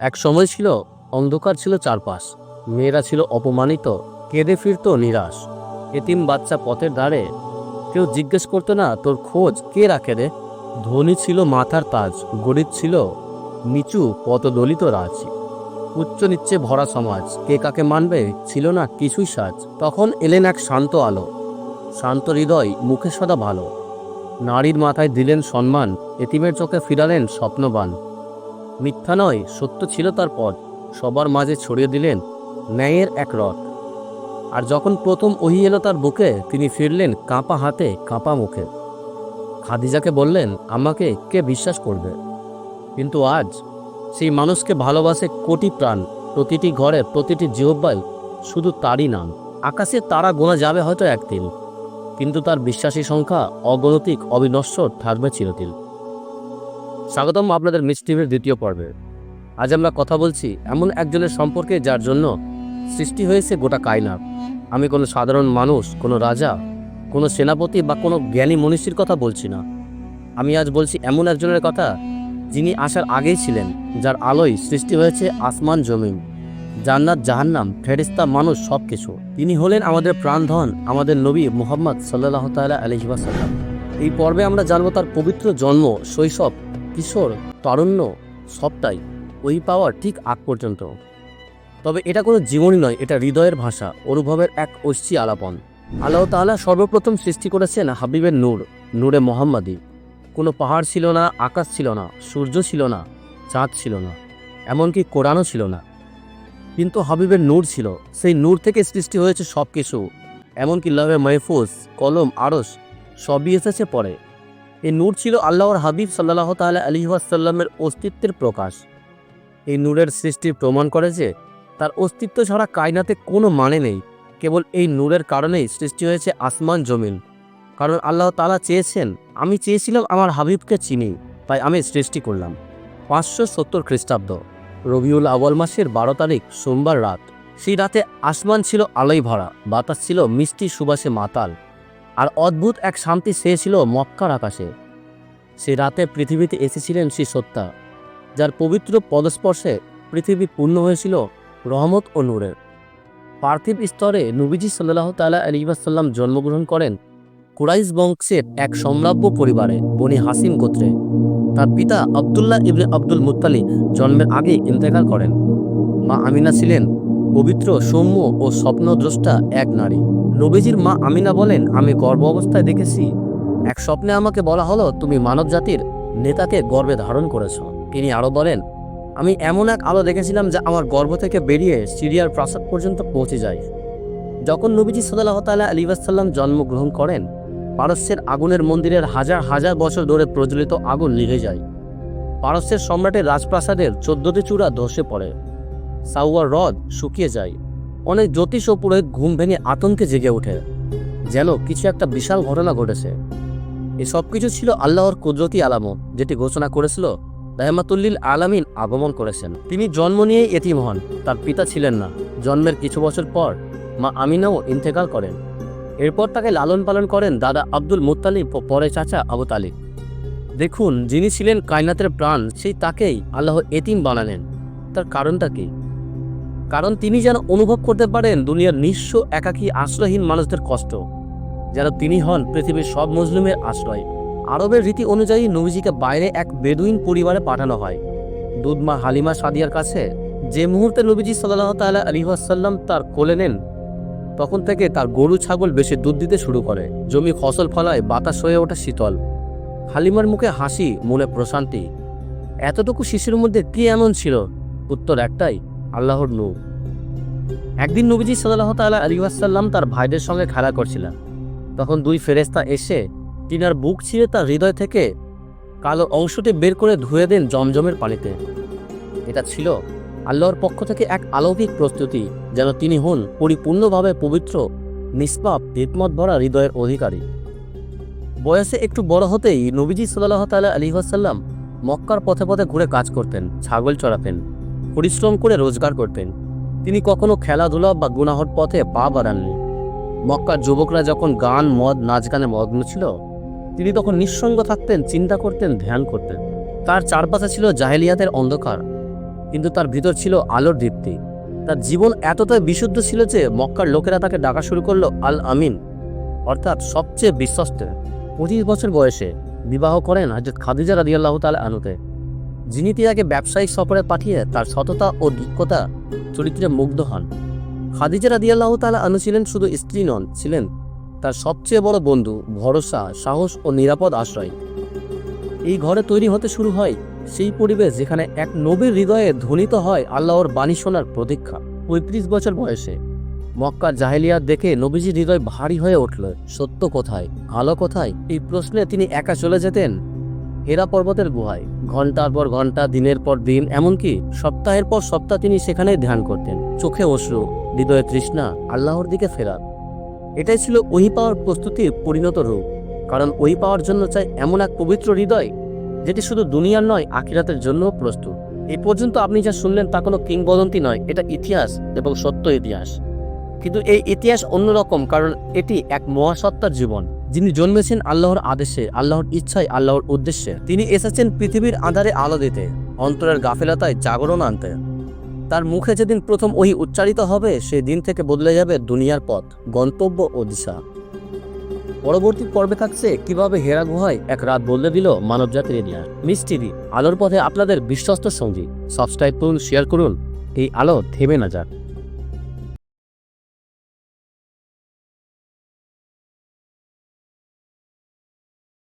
এক সময় ছিল, অন্ধকার ছিল চারপাশ। মেয়েরা ছিল অপমানিত, কেঁদে ফিরত নিরাশ। এতিম বাচ্চা পথের ধারে, কেউ জিজ্ঞেস করতো না, তোর খোঁজ কে রাখে রে? ধনী ছিল মাথার তাজ, গরিব ছিল নিচু পতদলিত রাজ। উচ্চ নিচ্ছে ভরা সমাজ, কে কাকে মানবে ছিল না কিছুই সাজ। তখন এলেন এক শান্ত আলো। শান্ত হৃদয়, মুখে সদা ভালো। নারীর মাথায় দিলেন সম্মান, এতিমের চোখে ফিরালেন স্বপ্নবান। মিথ্যা নয়, সত্য ছিল তার পথ সবার মাঝে ছড়িয়ে দিলেন ন্যায়ের এক রথ। আর যখন প্রথম ওহি এলো তার বুকে, তিনি ফিরলেন কাঁপা হাতে, কাঁপা মুখে। খাদিজাকে বললেন, আমাকে কে বিশ্বাস করবে? কিন্তু আজ সেই মানুষকে ভালোবাসে কোটি প্রাণ, প্রতিটি ঘরে প্রতিটি জিহ্বায় শুধু তারই নাম। আকাশে তারা গোনা যাবে হয়তো একদিন, কিন্তু তার বিশ্বাসী সংখ্যা অগণতিক অবিনশ্বর থাকবে চিরদিন। স্বাগতম আপনাদের মিস টিভির দ্বিতীয় পর্বে। আজ আমরা কথা বলছি এমন একজনের সম্পর্কে যার জন্য সৃষ্টি হয়েছে গোটা কায়নাত। আমি কোনো সাধারণ মানুষ, কোনো রাজা, কোনো সেনাপতি বা কোনো জ্ঞানী মনীষীর কথা বলছি না। আমি আজ বলছি এমন একজনের কথা যিনি আসার আগেই ছিলেন, যার আলোয় সৃষ্টি হয়েছে আসমান জমিন, জান্নাত, জাহান্নাম ফেরিস্তা মানুষ সব কিছু তিনি হলেন আমাদের প্রাণধন, আমাদের নবী মুহাম্মদ সাল্লাহ তালা আলহিবাসাল্লাম এই পর্বে আমরা জানব তার পবিত্র জন্ম, শৈশব কিশোর, তারুণ্য, সবটাই ওই পাওয়ার ঠিক আগ পর্যন্ত। তবে এটা কোনো জীবনী নয়, এটা হৃদয়ের ভাষা, অনুভবের এক ঐশ্চী আলাপন। আল্লাহ তাআলা সর্বপ্রথম সৃষ্টি করেছেন হাবিবের নূর, নূরে মোহাম্মদী। কোনো পাহাড় ছিল না, আকাশ ছিল না, সূর্য ছিল না, চাঁদ ছিল না, এমনকি কোরআনও ছিল না। কিন্তু হাবিবের নূর ছিল, সেই নূর থেকে সৃষ্টি হয়েছে সব কিছু এমনকি লবে মাহফুজ, কলম আরস সবই এসেছে পরে। এই নূর ছিল আল্লাহর হাবিব সাল্লাহ তাল্লাহ আলী ওয়াসাল্লামের অস্তিত্বের প্রকাশ। এই নূরের সৃষ্টি প্রমাণ করে যে তার অস্তিত্ব ছাড়া কায়নাতে কোনো মানে নেই। কেবল এই নূরের কারণেই সৃষ্টি হয়েছে আসমান জমিন। কারণ আল্লাহ তালা চেয়েছেন, আমি চেয়েছিলাম আমার হাবিবকে চিনি, তাই আমি সৃষ্টি করলাম। পাঁচশো সত্তর খ্রিস্টাব্দ, রবিউল আওয়াল মাসের বারো তারিখ, সোমবার রাত। সেই রাতে আসমান ছিল আলোয় ভরা, বাতাস ছিল মিষ্টি সুবাসে মাতাল। আর অদ্ভুত এক শান্তি সে ছিল মক্কার আকাশে। সে রাতে পৃথিবীতে এসেছিলেন সেই সত্তা, যার পবিত্র পদস্পর্শে পৃথিবী পূর্ণ হয়েছিল রহমত ও নূরের। পার্থিব স্তরে নবীজি সাল্লাহ তালা আলিবাসাল্লাম জন্মগ্রহণ করেন কুরাইশ বংশের এক সম্রাব্য পরিবারে, বনি হাসিম গোত্রে। তার পিতা আবদুল্লাহ ইবনে আব্দুল মুত্তালি জন্মের আগে ইন্তেকাল করেন। মা আমিনা ছিলেন পবিত্র সৌম্য ও স্বপ্নদ্রষ্টা এক নারী। নবীজির মা আমিনা বলেন, আমি গর্ভ অবস্থায় দেখেছি। এক স্বপ্নে আমাকে বলা হলো, তুমি মানব জাতির নেতাকে গর্বে ধারণ করেছ। তিনি আরও বলেন, আমি এমন এক আলো দেখেছিলাম যা আমার গর্ভ থেকে বেরিয়ে সিরিয়ার প্রাসাদ পর্যন্ত পৌঁছে যায়। যখন নবীজি সাল্লাহ তাল্লাহ আলী ওয়াসাল্লাম জন্মগ্রহণ করেন, পারস্যের আগুনের মন্দিরের হাজার হাজার বছর ধরে প্রজ্বলিত আগুন নিভে যায়। পারস্যের সম্রাটের রাজপ্রাসাদের চোদ্দটি চূড়া ধসে পড়ে। সাউয়ার হ্রদ শুকিয়ে যায়। অনেক জ্যোতিষ ও পুরোহিত ঘুম ভেঙে আতঙ্কে জেগে ওঠে। যেন কিছু একটা বিশাল ঘটনা ঘটেছে। এই সব কিছু ছিল আল্লাহর কুদরতি আলামত, যেটি ঘোষণা করেছিল রহমাতুল্লিল আলামিন আগমন করেছেন। তিনি জন্ম নিয়ে এতিম হন, তার পিতা ছিলেন না। জন্মের কিছু বছর পর মা আমিনাও ইন্তেকাল করেন। এরপর তাকে লালন পালন করেন দাদা আব্দুল মুত্তালিব ও পরে চাচা আবু তালিব। দেখুন, যিনি ছিলেন কায়নাতের প্রাণ, সেই তাকেই আল্লাহ এতিম বানালেন। তার কারণটা কি? কারণ তিনি যেন অনুভব করতে পারেন দুনিয়ার নিঃস্ব, একাকী, আশ্রয়হীন মানুষদের কষ্ট। যেন তিনি হন পৃথিবীর সব মজলুমের আশ্রয়। আরবের রীতি অনুযায়ী নবীজিকে বাইরে এক বেদুইন পরিবারে পাঠানো হয়। দুধমা হালিমা সাদিয়ার কাছে যে মুহূর্তে নবীজি সাল্লাহ তাল্লাহ আলী আসাল্লাম তার কোলে নেন, তখন থেকে তার গরু, ছাগল বেশি দুধ দিতে শুরু করে। জমি ফসল ফলায় বাতাস হয়ে ওঠে শীতল। হালিমার মুখে হাসি, মনে প্রশান্তি। এতটুকু শিশুর মধ্যে কি এমন ছিল? উত্তর একটাই আল্লাহর নূর। একদিন নবীজি সাল্লাহ তাল্লাহ আলী আসাল্লাম তার ভাইদের সঙ্গে খেলা করছিলেন। তখন দুই ফেরেস্তা এসে তিনার বুক ছিঁড়ে তার হৃদয় থেকে কালো অংশটি বের করে ধুয়ে দেন জমজমের পানিতে। এটা ছিল আল্লাহর পক্ষ থেকে এক আলৌকিক প্রস্তুতি, যেন তিনি হন পরিপূর্ণভাবে পবিত্র, নিষ্পাপ হিকমত ভরা হৃদয়ের অধিকারী। বয়সে একটু বড় হতেই নবীজি সাল্লাহ তাল্লাহ আলী আসাল্লাম মক্কার পথে পথে ঘুরে কাজ করতেন, ছাগল চড়াতেন। পরিশ্রম করে রোজগার করতেন। তিনি কখনো খেলাধুলা বা গুনাহর পথে পা বাড়াননি। মক্কার যুবকরা যখন গান, মদ, নাচ গানে মগ্ন ছিল, তিনি তখন নিঃসঙ্গ থাকতেন, চিন্তা করতেন, ধ্যান করতেন। তার চারপাশে ছিল জাহেলিয়াতের অন্ধকার, কিন্তু তার ভিতর ছিল আলোর দীপ্তি। তার জীবন এতটাই বিশুদ্ধ ছিল যে মক্কার লোকেরা তাকে ডাকা শুরু করল আল আমিন, অর্থাৎ সবচেয়ে বিশ্বস্ত। পঁচিশ বছর বয়সে বিবাহ করেন হজরত খাদিজা রাদিয়াল্লাহ তাল আনুকে যিনি তাকে ব্যবসায়িক সফরে পাঠিয়ে তার সততা ও দক্ষতা চরিত্রে মুগ্ধ হন। খাদিজা রাদিয়াল্লাহ তালা আনু ছিলেন শুধু স্ত্রী নন, ছিলেন তার সবচেয়ে বড় বন্ধু, ভরসা, সাহস ও নিরাপদ আশ্রয়। এই ঘরে তৈরি হতে শুরু হয় সেই পরিবেশ যেখানে এক নবীর হৃদয়ে ধ্বনিত হয় আল্লাহর বাণী শোনার প্রতীক্ষা। পঁয়ত্রিশ বছর বয়সে মক্কার জাহেলিয়া দেখে নবীজির হৃদয় ভারী হয়ে উঠল। সত্য কোথায় আলো কোথায়, এই প্রশ্নে তিনি একা চলে যেতেন? হেরা পর্বতের গুহায়। ঘণ্টার পর ঘণ্টা, দিনের পর দিন, এমনকি সপ্তাহের পর সপ্তাহ তিনি সেখানে ধ্যান করতেন। চোখে অশ্রু, হৃদয়ে তৃষ্ণা, আল্লাহর দিকে ফেরার। এটাই ছিল ওহি পাওয়ার প্রস্তুতির পরিণত রূপ। কারণ ওহি পাওয়ার জন্য চাই এমন এক পবিত্র হৃদয়, যেটি শুধু দুনিয়ার নয়, আখিরাতের জন্য প্রস্তুত। এ পর্যন্ত আপনি যা শুনলেন তা কোনো কিংবদন্তি নয়, এটা ইতিহাস এবং সত্য ইতিহাস। কিন্তু এই ইতিহাস অন্যরকম, কারণ এটি এক মহাসত্তার জীবন। যিনি জন্মেছেন আল্লাহর আদেশে, আল্লাহর ইচ্ছায়, আল্লাহর উদ্দেশ্যে। তিনি এসেছেন পৃথিবীর আধারে আলো দিতে, অন্তরের গাফিলতায় জাগরণ আনতে। তার মুখে যেদিন প্রথম ওই উচ্চারিত হবে সেই দিন থেকে বদলে যাবে দুনিয়ার পথ, গন্তব্য ও দিশা। পরবর্তী পর্বে থাকছে, কীভাবে হেরা গুহায় এক রাত বদলে দিল মানবজাতির ইতিহাস। মিষ্টিদি আলোর পথে আপনাদের বিশ্বস্ত সঙ্গী। সাবস্ক্রাইব করুন, শেয়ার করুন, এই আলো থেমে না যাক।